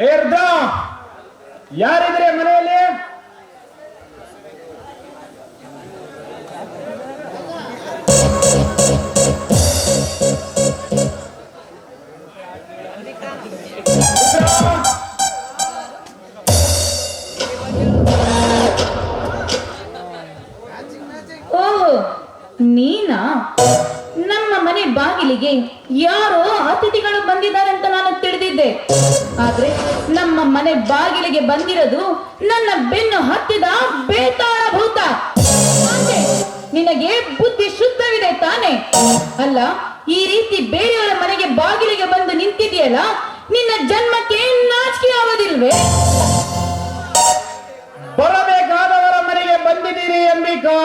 ಏ ರುದ್ರ ಯಾರಿದ್ರೆ ಮನೆಯಲ್ಲಿ ರುದ್ರ? ನೀನಾ ಬಾಗಿಲಿಗೆ ಯಾರೋ ಅತಿಥಿಗಳು ಬಂದಿದ್ದಾರೆ ಅಂತ ನಾನು ತಿಳಿದಿದ್ದೆ. ಆದ್ರೆ ನಮ್ಮ ಮನೆ ಬಾಗಿಲಿಗೆ ಬಂದಿರೋದು ನನ್ನ ಬೆನ್ನು ಹತ್ತಿದ ಬೇತಾಳ ಭೂತ. ನಿನಗೆ ಬುದ್ಧಿ ಶುದ್ಧವಿದೆ ತಾನೆ. ಅಲ್ಲ, ಈ ರೀತಿ ಬೇರೆಯವರ ಮನೆಗೆ ಬಾಗಿಲಿಗೆ ಬಂದು ನಿಂತಿದೆಯಲ್ಲ ನಿನ್ನ ಜನ್ಮಕ್ಕೆ ನಾಚಿಕೆ ಆಗೋದಿಲ್ವೇ? ಬರಬೇಕಾದವರ ಮನೆಗೆ ಬಂದಿದ್ದೀರಿ ಅಂಬಿಕಾ.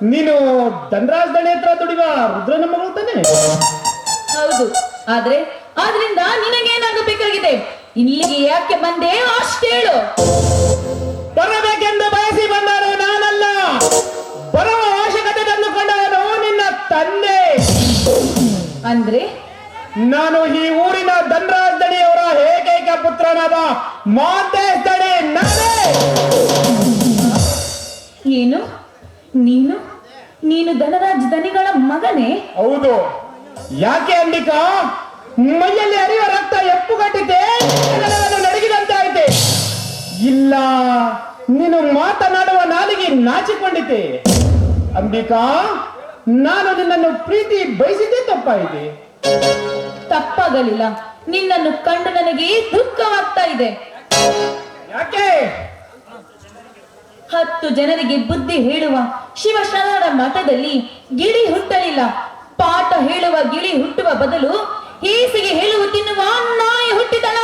ನೀನು ಧನರಾಜ್ ದಣಿ ಹತ್ರ ದುಡಿವ ರುದ್ರನ ಮಗಳು ತಾನೆ? ಹೌದು. ಆದ್ರೆ ಆದ್ರಿಂದ ನಿನಗೇನಾಗಬೇಕಾಗಿದೆ ಇಲ್ಲಿಗೆ ಯಾಕೆ ಬಂದೆ ಅಷ್ಟೇಳು ಬರಬೇಕೆಂದು ಬಯಸಿ ಬಂದರು ನಾನಲ್ಲ. ಬರುವ ಅವಶ್ಯಕತೆ ತಂದುಕೊಂಡವನು ನಿನ್ನ ತಂದೆ. ಅಂದ್ರೆ? ನಾನು ಈ ಊರಿನ ಧನರಾಜ್ ದಣಿಯವರ ಏಕೈಕ ಪುತ್ರನಾದ ಮಾತೇಶ್ ದಣಿ ನಾನೇ. ಏನು? ನೀನು? ನೀನು ಧನರಾಜ್ ಧನಿಗಳ ಮಗನೇ? ಹೌದು. ಯಾಕೆ ಅಂಬಿಕಾ? ಮೈಯಲ್ಲಿ ಹರಿಯುವ ರಕ್ತ ಎಪ್ಪುಗಟ್ಟಿದೆ. ನಡಗಿದಂತೆ ಆಯ್ತೆ ಇಲ್ಲ ನೀನು ಮಾತನಾಡುವ ನಾಲಿಗೆ ನಾಚಿಕೊಂಡಿದ್ದೆ. ಅಂಬಿಕಾ ನಾನು ನಿನ್ನನ್ನು ಪ್ರೀತಿ ಬಯಸಿದ್ದೆ ತಪ್ಪಾಯಿತೆ ತಪ್ಪಾಗಲಿಲ್ಲ. ನಿನ್ನನ್ನು ಕಂಡು ನನಗೆ ದುಃಖವಾಗ್ತಾ ಇದೆ. ಯಾಕೆ? ಹತ್ತು ಜನರಿಗೆ ಬುದ್ಧಿ ಹೇಳುವ ಶಿವಶರಣರ ಮಠದಲ್ಲಿ ಗಿಳಿ ಹುಟ್ಟಲಿಲ್ಲ. ಪಾಠ ಹೇಳುವ ಗಿಳಿ ಹುಟ್ಟುವ ಬದಲು ಹೇಸಿಗೆ ಹೇಳುವ ತಿನ್ನುವ ನಾಯಿ ಹುಟ್ಟಿದಳ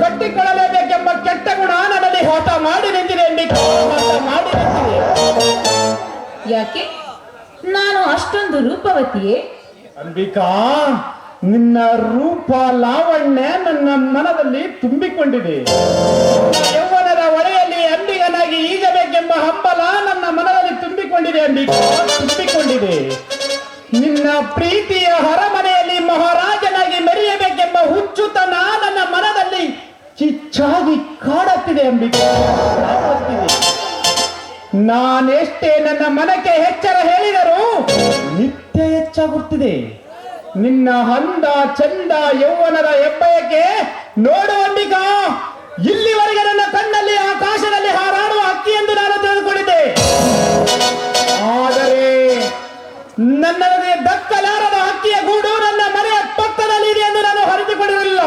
ಕಟ್ಟಿಕೊಳ್ಳಲೇಬೇಕೆಂಬ ಕೆಟ್ಟ ಗುಣ ನನ್ನಲ್ಲಿ ಹೋಟ ಮಾಡಿ ನಿಂತಿದೆ ಮಾಡಿ ನಿಂತಿದೆ. ಯಾಕೆ? ನಾನು ಅಷ್ಟೊಂದು ರೂಪವತಿಯೇ? ಅಂಬಿಕಾ ನಿನ್ನ ರೂಪ ಲಾವಣ್ಯ ನನ್ನ ಮನದಲ್ಲಿ ತುಂಬಿಕೊಂಡಿದೆ. ನಾನೆಷ್ಟೇ ನನ್ನ ಮನಕ್ಕೆ ಎಚ್ಚರ ಹೇಳಿದರೂ ನಿತ್ಯ ಹೆಚ್ಚಾಗುತ್ತಿದೆ. ನಿನ್ನ ಹಂದ ಚಂದ ಯೌವನದ ಹೆಬ್ಬಯಕ್ಕೆ ನೋಡು ಅಂಬಿಕಾ, ಇಲ್ಲಿವರೆಗೆ ನನ್ನ ಕಣ್ಣಲ್ಲಿ ಆಕಾಶದಲ್ಲಿ ಹಾರಾಡುವ ಹಕ್ಕಿ ಎಂದು ನಾನು ತಿಳಿದುಕೊಂಡಿದ್ದೆ. ಆದರೆ ನನ್ನದೇ ದಕ್ಕಲಾರದ ಹಕ್ಕಿಯ ಗೂಡು ನನ್ನ ಮನೆಯ ಪಕ್ಕದಲ್ಲಿ ಇದೆ ಎಂದು ನಾನು ಹರಿದುಕೊಂಡಿರಲಿಲ್ಲ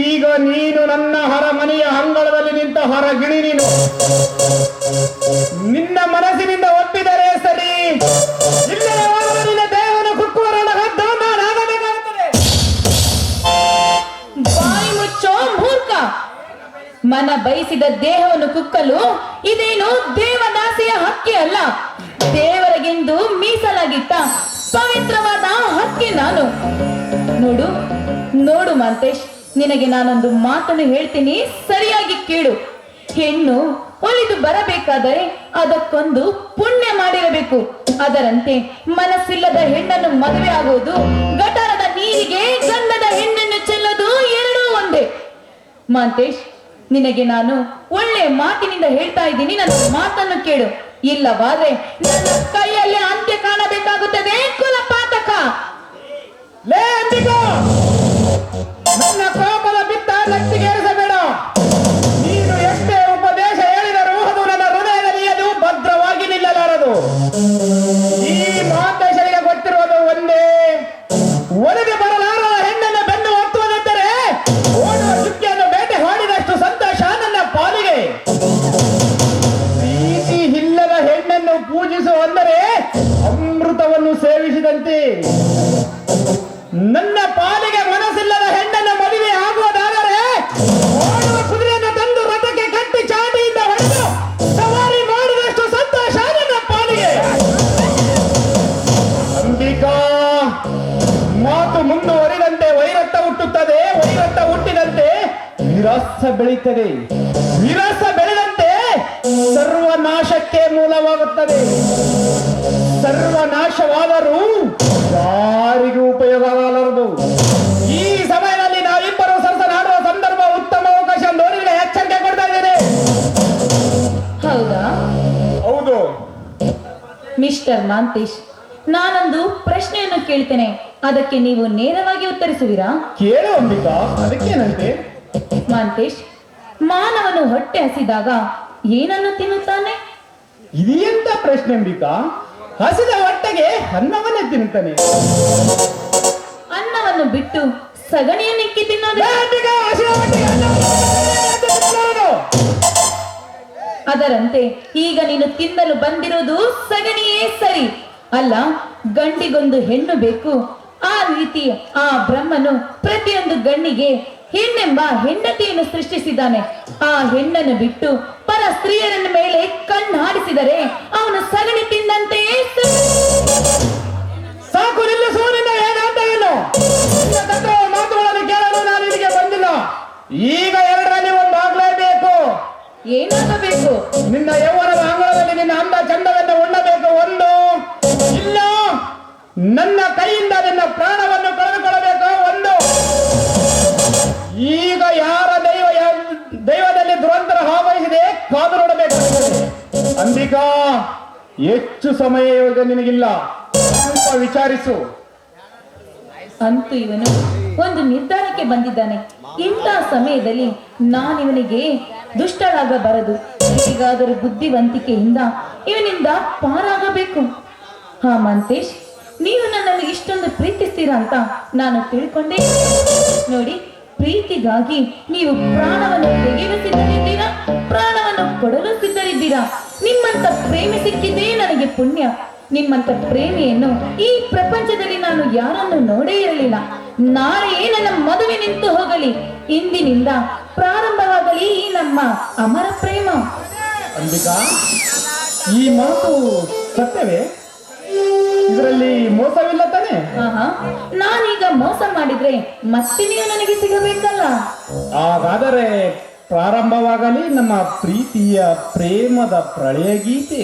ಈಗ ನೀನು ನನ್ನ ಹರಮನೆಯ ಅಂಗಳದಲ್ಲಿ ನಿಂತ ಹೊರಗಿಣಿ ಮನ ಬಯಸಿದ ದೇಹವನ್ನು ಕುಕ್ಕಲು ಇದೇನು ದೇವದಾಸಿಯ ಹಕ್ಕಿ ಅಲ್ಲ? ದೇವರಿಗೆಂದು ಮೀಸಲಾಗಿತ್ತ ಪವಿತ್ರವಾದ ಹಕ್ಕಿ ನಾನು. ನೋಡು ನೋಡು ಮಂತೇಶ್, ನಿನಗೆ ನಾನೊಂದು ಮಾತನ್ನು ಹೇಳ್ತೀನಿ, ಸರಿಯಾಗಿ ಕೇಳು. ಹೆಣ್ಣು ಒಲಿದು ಬರಬೇಕಾದರೆ ಅದಕ್ಕೊಂದು ಪುಣ್ಯ ಮಾಡಿರಬೇಕು. ಅದರಂತೆ ಮನಸ್ಸಿಲ್ಲದ ಹೆಣ್ಣನ್ನು ಮದುವೆ ಆಗುವುದು ಗಟಾರದ ನೀರಿಗೆ ಗಂಧದ ಹೆಣ್ಣನ್ನು ಚೆಲ್ಲದು ಎರಡೂ ಒಂದೇ. ಮಾಂತೇಶ್, ನಿನಗೆ ನಾನು ಒಳ್ಳೆ ಮಾತಿನಿಂದ ಹೇಳ್ತಾ ಇದ್ದೀನಿ, ನನ್ನ ಮಾತನ್ನು ಕೇಳು. ಇಲ್ಲವಾದ್ರೆ ನನ್ನ ಕೈಯಲ್ಲಿ ಅಂತ್ಯ ಕಾಣಬೇಕಾಗುತ್ತದೆ, ಕುಲಪಾತಕ. ಪಾತಕ ನನ್ನ ಕೋಪದ ಬಿತ್ತ ನೆತ್ತಿಗೇರಿಸಬೇಡ ನೀನು ಎಷ್ಟೇ ಉಪದೇಶ ಹೇಳಿದರೂ ಅದು ನನ್ನ ಹೃದಯದಲ್ಲಿ ಅದು ಭದ್ರವಾಗಿ ನಿಲ್ಲಲಾರದು. ಈ ಮಹಾಂತೇಶರಿಗೆ ಬೆಳೆದಂತೆ ವಿರಸ ಬೆಳೆದಂತೆ ಸರ್ವನಾಶಕ್ಕೆ ಮೂಲವಾಗುತ್ತದೆ. ಸರ್ವನಾಶವಾದರೂ ಯಾರಿಗೂ ಉಪಯೋಗವಾಗಲಾರದು. ಈ ಸಮಯದಲ್ಲಿ ನಾವಿಬ್ಬರು ಸರಸನಾಡುವ ಸಂದರ್ಭ ಉತ್ತಮ ಅವಕಾಶ ನೋಡಿದ್ರೆ ಎಚ್ಚರಿಕೆ ಕೊಡ್ತಾ ಇದ್ದೇನೆ. ಹೌದಾ? ಹೌದು. ಮಿಸ್ಟರ್ ಮಾಂತೇಶ್ ನಾನೊಂದು ಪ್ರಶ್ನೆಯನ್ನು ಕೇಳ್ತೇನೆ. ಅದಕ್ಕೆ ನೀವು ನೇರವಾಗಿ ಉತ್ತರಿಸುವಿರಾ? ಕೇಳು ಅಂಬಿಕಾ ಅದಕ್ಕೇನಂತೆ? ಮಾಂತೇಶ್ ಮಾನವನು ಹೊಟ್ಟೆ ಹಸಿದಾಗ ಏನನ್ನು ತಿನ್ನುತ್ತಾನೆ? ಇದೆಂತ ಪ್ರಶ್ನೆ ಅಂಬಿಕಾ ಹಸಿದ ಹೊಟ್ಟೆಗೆ ಅನ್ನವನ್ನೇ ತಿನ್ನುತ್ತಾನೆ. ಅನ್ನವನ್ನು ಬಿಟ್ಟು ಸಗಣಿಯನ್ನಿಕ್ಕಿ ತಿನ್ನೋದು. ಅದರಂತೆ ಈಗ ನೀನು ತಿನ್ನಲು ಬಂದಿರುವುದು ಸಗಣಿಯೇ ಸರಿ. ಅಲ್ಲ ಗಂಡಿಗೊಂದು ಹೆಣ್ಣು ಬೇಕು. ಆ ರೀತಿ ಆ ಬ್ರಹ್ಮನು ಪ್ರತಿಯೊಂದು ಗಣ್ಣಿಗೆ ಹೆಣ್ಣೆಂಬ ಹೆಂಡತಿಯನ್ನು ಸೃಷ್ಟಿಸಿದ್ದಾನೆ. ಆ ಹೆಣ್ಣನ್ನು ಬಿಟ್ಟು ಪರ ಸ್ತ್ರೀಯರನ್ನ ಮೇಲೆ ಕಣ್ಣಾಡಿಸಿದರೆ ಅವನು ಸಗಣಿ ತಿಂದಂತೆ. ಸಾಕು ನಿಲ್ಲ ನಿನ್ನ ಏನಂತ ಏನು? ನಿನ್ನ ತತ್ವ ಮಾತುಗಳನ್ನು ಕೇಳಲು ನಾನು ಇಲ್ಲಿಗೆ ಬಂದಿಲ್ಲ. ಈಗ ಎರಡರಲ್ಲಿ ಒಂದು ಆಗ್ಲೇಬೇಕು ಏನಾಗಬೇಕು? ನಿನ್ನ ಯೌವನದ ಅಂಗಳದಲ್ಲಿ ನಿನ್ನ ಅಂದ ಚಂದವನ್ನು ಉಣ್ಣಬೇಕು. ಒಂದು ಇಲ್ಲ ನನ್ನ ಕೈಯಿಂದ ಅಂಬಿಕಾ ಹೆಚ್ಚು ಸಮಯ ಇವಾಗ ನಿನಗಿಲ್ಲ. ಸ್ವಲ್ಪ ವಿಚಾರಿಸು. ಅಂತೂ ಇವನು ಒಂದು ನಿರ್ಧಾರಕ್ಕೆ ಬಂದಿದ್ದಾನೆ. ಇಂಥ ಸಮಯದಲ್ಲಿ ನಾನಿವನಿಗೆ ದುಷ್ಟರಾಗಬಾರದು ಹೇಗಾದರೂ ಬುದ್ಧಿವಂತಿಕೆಯಿಂದ ಇವನಿಂದ ಪಾರಾಗಬೇಕು. ಹಾ, ಮಂತೇಶ್, ನೀವು ನನ್ನನ್ನು ಇಷ್ಟೊಂದು ಪ್ರೀತಿಸ್ತೀರಾ ಅಂತ ನಾನು ತಿಳ್ಕೊಂಡೆ. ನೋಡಿ, ಪ್ರೀತಿಗಾಗಿ ನೀವು ಪ್ರಾಣವನ್ನು ತೆಗೆಯಲು ಸಿದ್ಧರಿದ್ದೀರಾ? ಪ್ರಾಣವನ್ನು ಕೊಡಲು ಸಿದ್ಧರಿದ್ದೀರಾ? ನಿಮ್ಮಂತ ಪ್ರೇಮಿ ಸಿಕ್ಕಿದ್ದೇ ನನಗೆ ಪುಣ್ಯ. ನಿಮ್ಮಂತ ಪ್ರೇಮಿಯನ್ನು ಈ ಪ್ರಪಂಚದಲ್ಲಿ ನಾನು ಯಾರನ್ನು ನೋಡೇ ಇರಲಿಲ್ಲ. ನಾಳೆಯೇ ನನ್ನ ಮದುವೆ ನಿಂತು ಹೋಗಲಿ. ಇಂದಿನಿಂದ ಪ್ರಾರಂಭವಾಗಲಿ ಈ ನಮ್ಮ ಅಮರ ಪ್ರೇಮ. ಅಂಬಿಕಾ ಈ ಮಾತು ಸತ್ಯವೇ? ಇದರಲ್ಲಿ ಮೋಸವಿಲ್ಲ ತಾನೆ? ನಾನೀಗ ಮೋಸ ಮಾಡಿದ್ರೆ ಮತ್ತೆ ನೀವು ನನಗೆ ಸಿಗಬೇಕಲ್ಲ? ಹಾಗಾದರೆ ಪ್ರಾರಂಭವಾಗಲಿ ನಮ್ಮ ಪ್ರೀತಿಯ ಪ್ರೇಮದ ಪ್ರಳಯ ಗೀತೆ.